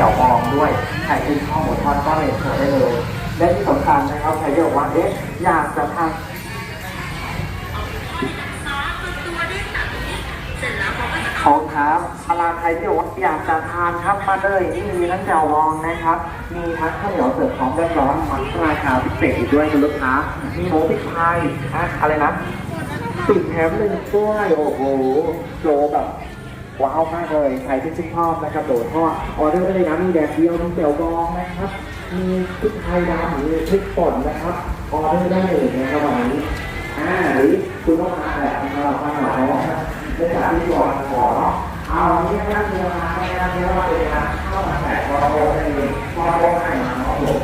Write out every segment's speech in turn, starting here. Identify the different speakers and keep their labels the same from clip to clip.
Speaker 1: จียวบองด้วยใครที่ชอบหมูทอดก็เลยเชิญได้เลยและที่สำคัญนะครับใครที่บอกว่าเอ๊ะอยากจะทานของครับอาลาใครที่บอกว่าอยากจะทานครับมาเลยนี่มีทั้งแจ่ววองนะครับ มีทั้งข้าวเหนียวเสิร์ฟพร้อมร้อนๆมันราคาพิเศษอีกด้วยคุณลูกค้า มีหมูพริกไทยอะอะไรนะติดแถมหนึ่งถ้วยโอ้โหโจแบบ ว้าวมากเลยใครที่ชื่นชอบนะครับโดดทอดออเดอร์ได้เลยนะมีแดดเดียวมีแจ่วบองนะครับมีพริกไทยดำหรือพริกป่นนะครับออเดอร์ได้เลยนะครับวันนี้อ่าหรือคุณต้องมาแบบเราทำหน่อยนะในจากที่บอกขอเอาเนี้ยนั่งเรือมาไม่นั่งเรือมาเลยนะเข้ามาแต่พอโตได้เลยพอโตให้มาเนาะผม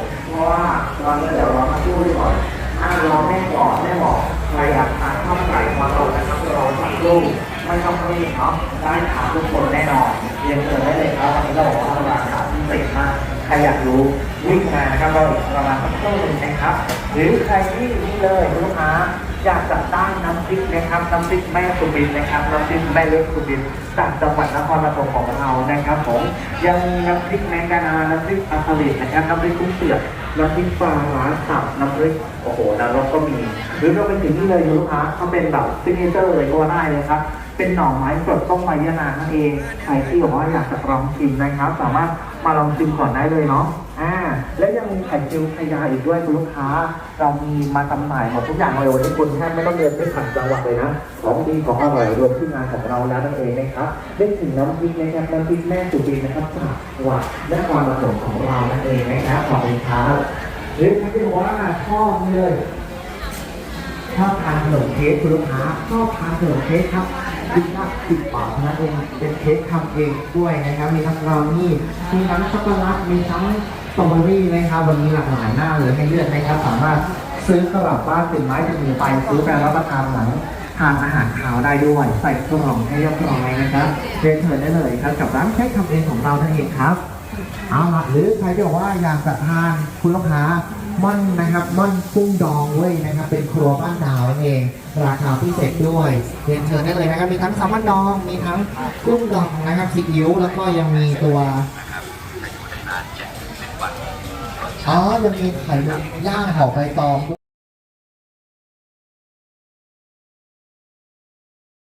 Speaker 1: ใครอยากทานข้าวไก่พอโตนะครับเราสักลูกไม่ต้องรีบเนาะได้ถามทุกคนแน่นอนเรียนเชิญได้เลยครับวันนี้เราบอกว่าราคาพิเศษมากใครอยากรู้วิ่งมานะครับเราอีกประมาณสักครู่หนึงนะครับ หรือใครที่นี่เลยลูกค้า อยากจะได้น้ำพริกนะครับน้ำพริกแม่สุบินนะครับน้ำพริกแม่เล็กสุบินจากจังหวัดนครปฐมของเรานะครับผมยังมีน้ำพริกแมงกานาน้ำพริกอาคลินะครับน้ำพริกกุ้งเสือกน้ำพริกปลาร้าสับน้ำพริกโอ้โหนรกก็มี หรือเราไปถึงนี่เลยคุณลูกค้าเขาเป็นแบบซิกเนเจอร์เลยก็ได้เลยครับ เป็นหน่อไม้สดต้มใบยะนางนั่นเองใครที่บอกว่าอยากจะลองชิมนะครับ สามารถมาลองชิมก่อนได้เลยเนาะอ่าและยังมีไข่เจียวไข่ยาอีกด้วยคุณลูกค้า เรามีมาจำหน่ายหมดทุกอย่างเลยวันนี้คุณแทบไม่ต้องเดินไปผ่านจังหวัดเลยนะของดีของอร่อยรวมที่งานของเราแล้วนั่นเองนะครับได้ถึงน้ำพริกนะครับน้ำพริกแม่สุบินนะครับจากจังหวัดนครปฐมของเรานั่นเองนะครับขอบคุณครับหรือใครที่บอกว่าชอบเลย ชอบทานขนมเค้กคุณลูกค้าชอบทานขนมเค้กครับคิดว่าสิบบาทเท่านั้นเองเป็นเค้กทำเองด้วยนะครับ มีทั้งราวนี่มีทั้งช็อกโกแลตมีทั้งสตรอเบอรี่นะครับวันนี้หลากหลายหน้าเลยให้เลือกนะครับ สามารถซื้อกลับบ้านติดไม้ติดมือไปซื้อไปรับประทานหลังทานอาหารคาวได้ด้วย ใส่กล่องให้เรียบร้อยนะครับเรียนเชิญได้เลยครับกับร้านเค้กทำเองของเรานั่นเองครับเอาละหรือใครที่บอกว่าอยากจะทานคุณลูกค้า ม่อนนะครับม่อนกุ้งดองเว้ยนะครับเป็นครัวบ้านดาวนั่นเอง ราคาพิเศษด้วยเรียนเชิญได้เลยนะครับมีทั้งแซลมอนดองมีทั้งกุ้งดองนะครับซีอิ๊วแล้วก็ยังมีตัวอ๋อยังมีไข่ย่างห่อใบตอง